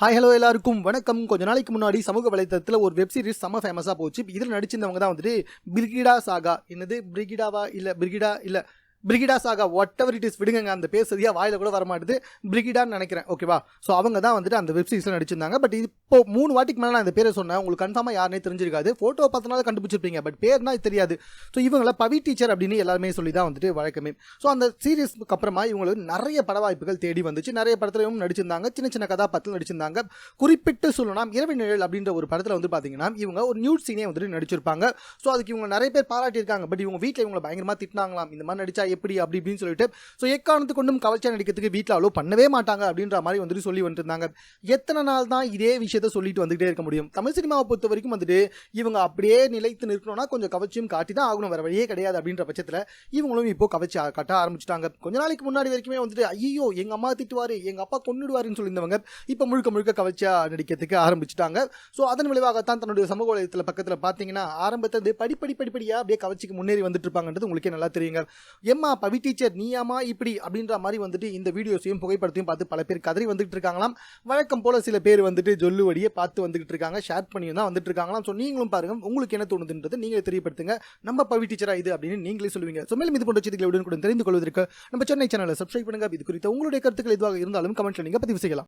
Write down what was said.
Hi hello எல்லாருக்கும். வணக்கம். கொஞ்ச நாளைக்கு முன்னாடி சமூக வலைத்தளத்தில் ஒரு வெப் சீரிஸ் செம்ம ஃபேமஸாக போச்சு. இதில் நடிச்சிருந்தவங்க தான் வந்துட்டு பிரிகிடா சாகா. என்னது? பிரிகிடாவா? இல்லை பிரிகிடா இல்லை. Brigida Saga whatever it is விடுங்க அந்த பேர் சரியாக வாயில கூட வர மாட்டுது பிரிகிடான்னு நினைக்கிறேன். ஓகேவா ஸோ அவங்க தான் வந்துட்டு அந்த வெப் சீரிஸில் நடிச்சிருந்தாங்க. பட் இப்போ மூணு வாட்டிக்கு மேலே நான் இந்த பேரை சொன்னேன். உங்களுக்கு கன்ஃபார்மாக யாருனே தெரிஞ்சிருக்காது. ஃபோட்டோ பார்த்தனால கண்டுபிடிச்சிருப்பீங்க. பட் பேர்னா தெரியாது. ஸோ இவங்கள பவி டீச்சர் அப்படின்னு எல்லாருமே சொல்லி தான் வந்துட்டு வழக்கமே. ஸோ அந்த சீரீஸ்க்கு அப்புறமா இவங்களுக்கு நிறைய பட வாய்ப்புகள் தேடி வந்துச்சு. நிறைய படத்துலையும் நடிச்சிருந்தாங்க. சின்ன சின்ன கதாபாத்திரம் நடிச்சிருந்தாங்க. குறிப்பிட்டு சொல்லலாம் இரவு நிழல் அப்படின்ற ஒரு படத்தில் வந்து பார்த்தீங்கன்னா இவங்க ஒரு நியூட் சீனே வந்துட்டு நடிச்சிருப்பாங்க. ஸோ அதுக்கு இவங்க நிறைய பேர் பாராட்டியிருக்காங்க. பட் இவங்க வீட்டில் இவங்களை பயங்கரமாக திட்டினாங்களாம். இந்த மாதிரி நடிச்சா எப்படி அப்படி இப்படின்னு சொல்லிட்டு ஸோ எக்காரணத்து கொண்டும் கவர்ச்சியாக நடிக்கிறதுக்கு வீட்டில் அவ்வளோ பண்ணவே மாட்டாங்க அப்படின்ற மாதிரி வந்துட்டு சொல்லி வந்துட்டு இருந்தாங்க எத்தனை நாள் தான் இதே விஷயத்த சொல்லிட்டு வந்துகிட்டே இருக்க முடியும்? தமிழ் சினிமாவை பொறுத்த வரைக்கும் வந்துட்டு இவங்க அப்படியே நிலைத்து நிற்கணும்னா கொஞ்சம் கவர்ச்சியும் காட்டி தான் ஆகணும் வேறு வழியே கிடையாது அப்படின்ற பட்சத்தில் இவங்களும் இப்போ கவர்ச்சி கட்ட காட்ட ஆரம்பிச்சிட்டாங்க. கொஞ்ச நாளைக்கு முன்னாடி வரைக்குமே வந்துட்டு ஐயோ எங்கள் அம்மா திட்டுவாரு எங்கள் அப்பா கொண்டுடுவாருன்னு சொல்லியிருந்தவங்க இப்போ முழுக்க முழுக்க கவர்ச்சியாக நடிக்கிறதுக்கு ஆரம்பிச்சிட்டாங்க. ஸோ அதன் விளைவாகத்தான் தன்னுடைய சமூக வலைதளத்தில் பக்கத்தில் பார்த்தீங்கன்னா ஆரம்பத்தில் படிப்படி படிப்படியாக அப்படியே கவர்ச்சிக்கு முன்னேறி வந்துட்டு இருப்பாங்கன்றது உங்களுக்கே நல்லா தெரியுங்க. எம்மா பவி டீச்சர் நீயாமா இப்படி அப்படின்ற மாதிரி வந்துட்டு இந்த வீடியோஸையும் புகைப்படத்தையும் பார்த்து பல பேர் கதறி வந்துட்டு இருக்காங்களாம். வழக்கம் போல சில பேர் வந்துட்டு ஜொல்லுவடியே பார்த்து வந்துகிட்டு இருக்காங்க. ஷேர் பண்ணி தான் வந்துட்டு இருக்காங்களாம். ஸோ நீங்களும் பாருங்க உங்களுக்கு என்ன தோணுதுன்றது நீங்களே தெரியப்படுத்துங்க. நம்ம பவி டீச்சராக இது அப்படின்னு நீங்களே சொல்லுவீங்க. ஸோ மேலும் இது போன்ற செய்திகளை உடனுக்குடன் தெரிந்து கொள்வதற்கு நம்ம சென்னை சேனலை சப்ஸ்கிரைப் பண்ணுங்க. இது குறித்த உங்களுடைய கருத்துக்கள் எதுவாக இருந்தாலும் கமெண்ட்ல நீங்கள் பதிவு செய்யலாம்.